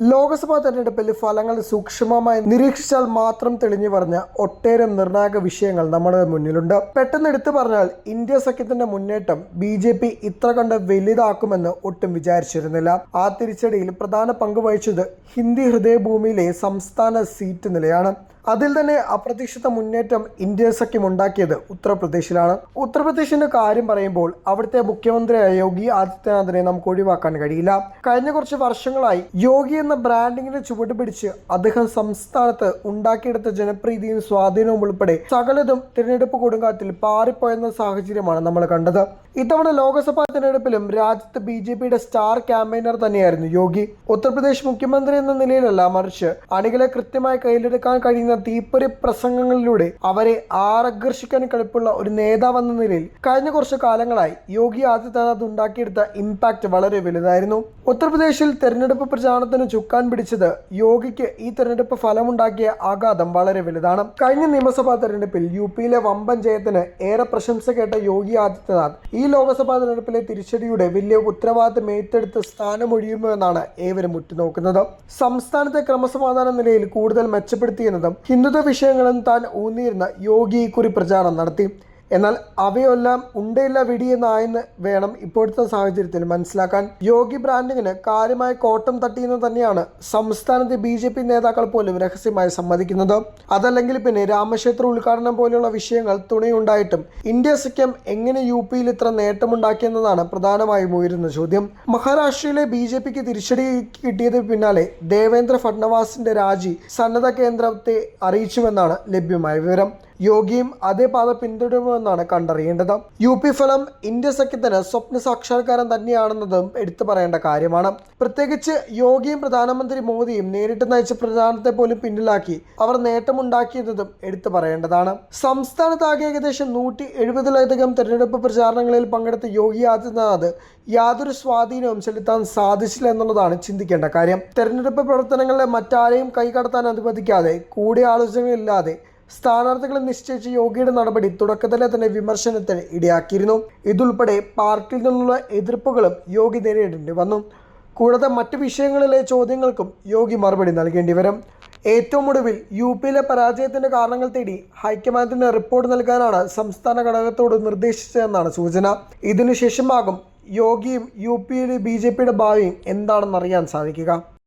ലോക്സഭാ തെരഞ്ഞെടുപ്പിൽ ഫലങ്ങൾ സൂക്ഷ്മമായി നിരീക്ഷിച്ചാൽ മാത്രം തെളിഞ്ഞു പറഞ്ഞ ഒട്ടേറെ നിർണായക വിഷയങ്ങൾ നമ്മുടെ മുന്നിലുണ്ട്. പെട്ടെന്ന് എടുത്തു പറഞ്ഞാൽ ഇന്ത്യ സഖ്യത്തിന്റെ മുന്നേറ്റം ബി ജെ പി ഇത്ര കണ്ട് വലുതാക്കുമെന്ന് ഒട്ടും വിചാരിച്ചിരുന്നില്ല. ആ തിരിച്ചടിയിൽ പ്രധാന പങ്ക് വഹിച്ചത് ഹിന്ദി ഹൃദയഭൂമിയിലെ സംസ്ഥാന സീറ്റ് നിലയാണ്. അതിൽ തന്നെ അപ്രതീക്ഷിത മുന്നേറ്റം ഇന്ത്യ സഖ്യം ഉണ്ടാക്കിയത് ഉത്തർപ്രദേശിലാണ്. ഉത്തർപ്രദേശിന്റെ കാര്യം പറയുമ്പോൾ അവിടുത്തെ മുഖ്യമന്ത്രിയായ യോഗി ആദിത്യനാഥിനെ നമുക്ക് ഒഴിവാക്കാൻ കഴിയില്ല. കഴിഞ്ഞ കുറച്ച് വർഷങ്ങളായി യോഗി എന്ന ബ്രാൻഡിങ്ങിനെ ചുവട് പിടിച്ച് അദ്ദേഹം സംസ്ഥാനത്ത് ഉണ്ടാക്കിയെടുത്ത ജനപ്രീതിയും സ്വാധീനവും ഉൾപ്പെടെ സകലതും തിരഞ്ഞെടുപ്പ് കൊടുങ്കാറ്റിൽ പാറിപ്പോയെന്ന സാഹചര്യമാണ് നമ്മൾ കണ്ടത്. ഇത്തവണ ലോക്സഭാ തിരഞ്ഞെടുപ്പിലും രാജ്യത്ത് ബി ജെ പിയുടെ സ്റ്റാർ ക്യാമ്പയിനർ തന്നെയായിരുന്നു യോഗി. ഉത്തർപ്രദേശ് മുഖ്യമന്ത്രി എന്ന നിലയിലല്ല മറിച്ച് അണികളെ കൃത്യമായി കയ്യിലെടുക്കാൻ കഴിയുന്ന തീപ്പൊരി പ്രസംഗങ്ങളിലൂടെ അവരെ ആകർഷിക്കാൻ കഴിപ്പുള്ള ഒരു നേതാവ് എന്ന നിലയിൽ കഴിഞ്ഞ കുറച്ച് കാലങ്ങളായി യോഗി ആദിത്യനാഥ് ഉണ്ടാക്കിയെടുത്ത ഇമ്പാക്ട് വളരെ വലുതായിരുന്നു. ഉത്തർപ്രദേശിൽ തെരഞ്ഞെടുപ്പ് പ്രചാരണത്തിന് ചുക്കാൻ പിടിച്ചത് യോഗിക്ക് ഈ തെരഞ്ഞെടുപ്പ് ഫലമുണ്ടാക്കിയ ആഘാതം വളരെ വലുതാണ്. കഴിഞ്ഞ നിയമസഭാ തെരഞ്ഞെടുപ്പിൽ യു പിയിലെ വമ്പൻ ജയത്തിന് ഏറെ പ്രശംസ കേട്ട യോഗി ആദിത്യനാഥ് ഈ ലോക്സഭാ തെരഞ്ഞെടുപ്പിലെ തിരിച്ചടിയുടെ വലിയ ഉത്തരവാദിത്തം ഏറ്റെടുത്ത് സ്ഥാനമൊഴിയുമോ എന്നാണ് ഏവരും ഉറ്റുനോക്കുന്നത്. സംസ്ഥാനത്തെ ക്രമസമാധാന നിലയിൽ കൂടുതൽ മെച്ചപ്പെടുത്തിയെന്നതും ഹിന്ദുത്വ വിഷയങ്ങളും താൻ ഊന്നിയിരുന്ന യോഗി കുറി പ്രചാരണം നടത്തി. എന്നാൽ അവയെല്ലാം ഉണ്ടയില്ല വെടിയെന്നായെന്ന് വേണം ഇപ്പോഴത്തെ സാഹചര്യത്തിൽ മനസ്സിലാക്കാൻ. യോഗി ബ്രാൻഡിങ്ങിന് കാര്യമായ കോട്ടം തട്ടിയെന്ന് തന്നെയാണ് സംസ്ഥാനത്തെ ബി ജെ പി നേതാക്കൾ പോലും രഹസ്യമായി സമ്മതിക്കുന്നത്. അതല്ലെങ്കിൽ പിന്നെ രാമക്ഷേത്ര ഉദ്ഘാടനം പോലെയുള്ള വിഷയങ്ങൾ തുണയുണ്ടായിട്ടും ഇന്ത്യ സഖ്യം എങ്ങനെ യു പിയിൽ ഇത്ര നേട്ടമുണ്ടാക്കിയെന്നതാണ് പ്രധാനമായും ഉയരുന്ന ചോദ്യം. മഹാരാഷ്ട്രയിലെ ബി ജെ പിക്ക് തിരിച്ചടി കിട്ടിയതിന് പിന്നാലെ ദേവേന്ദ്ര ഫഡ്നവാസിന്റെ രാജി സന്നദ്ധ കേന്ദ്രത്തെ അറിയിച്ചുവെന്നാണ് ലഭ്യമായ വിവരം. യോഗിയും അതേ പാത പിന്തുടരുമെന്നാണ് കണ്ടറിയേണ്ടത്. യു പി ഫലം ഇന്ത്യ സഖ്യത്തിന് സ്വപ്ന സാക്ഷാത്കാരം തന്നെയാണെന്നതും എടുത്തു പറയേണ്ട കാര്യമാണ്. പ്രത്യേകിച്ച് യോഗിയും പ്രധാനമന്ത്രി മോദിയും നേരിട്ട് നയിച്ച പ്രചാരണത്തെ പോലും പിന്നിലാക്കി അവർ നേട്ടമുണ്ടാക്കിയതും എടുത്തു പറയേണ്ടതാണ്. സംസ്ഥാനത്താകെ ഏകദേശം നൂറ്റി എഴുപതിലധികം തെരഞ്ഞെടുപ്പ് പ്രചാരണങ്ങളിൽ പങ്കെടുത്ത യോഗി ആദിത്യനാഥ് യാതൊരു സ്വാധീനവും ചെലുത്താൻ സാധിച്ചില്ല എന്നുള്ളതാണ് ചിന്തിക്കേണ്ട കാര്യം. തെരഞ്ഞെടുപ്പ് പ്രവർത്തനങ്ങളിലെ മറ്റാരെയും കൈകടത്താൻ അനുവദിക്കാതെ കൂടിയാലോചനയില്ലാതെ സ്ഥാനാർത്ഥികളെ നിശ്ചയിച്ച യോഗിയുടെ നടപടി തുടക്കത്തിലെ തന്നെ വിമർശനത്തിന് ഇടയാക്കിയിരുന്നു. ഇതുൾപ്പെടെ പാർട്ടിയിൽ നിന്നുള്ള എതിർപ്പുകളും യോഗി നേരിടേണ്ടി വന്നു. കൂടാതെ മറ്റു വിഷയങ്ങളിലെ ചോദ്യങ്ങൾക്കും യോഗി മറുപടി നൽകേണ്ടി വരും. ഏറ്റവും ഒടുവിൽ യു പിയിലെ പരാജയത്തിന്റെ കാരണങ്ങൾ തേടി ഹൈക്കമാൻഡിന് റിപ്പോർട്ട് നൽകാനാണ് സംസ്ഥാന ഘടകത്തോട് നിർദ്ദേശിച്ചതെന്നാണ് സൂചന. ഇതിനുശേഷമാകും യോഗിയും യു പിയിലെ ബി ജെ പിയുടെ ഭാവിയും എന്താണെന്ന് അറിയാൻ സാധിക്കുക.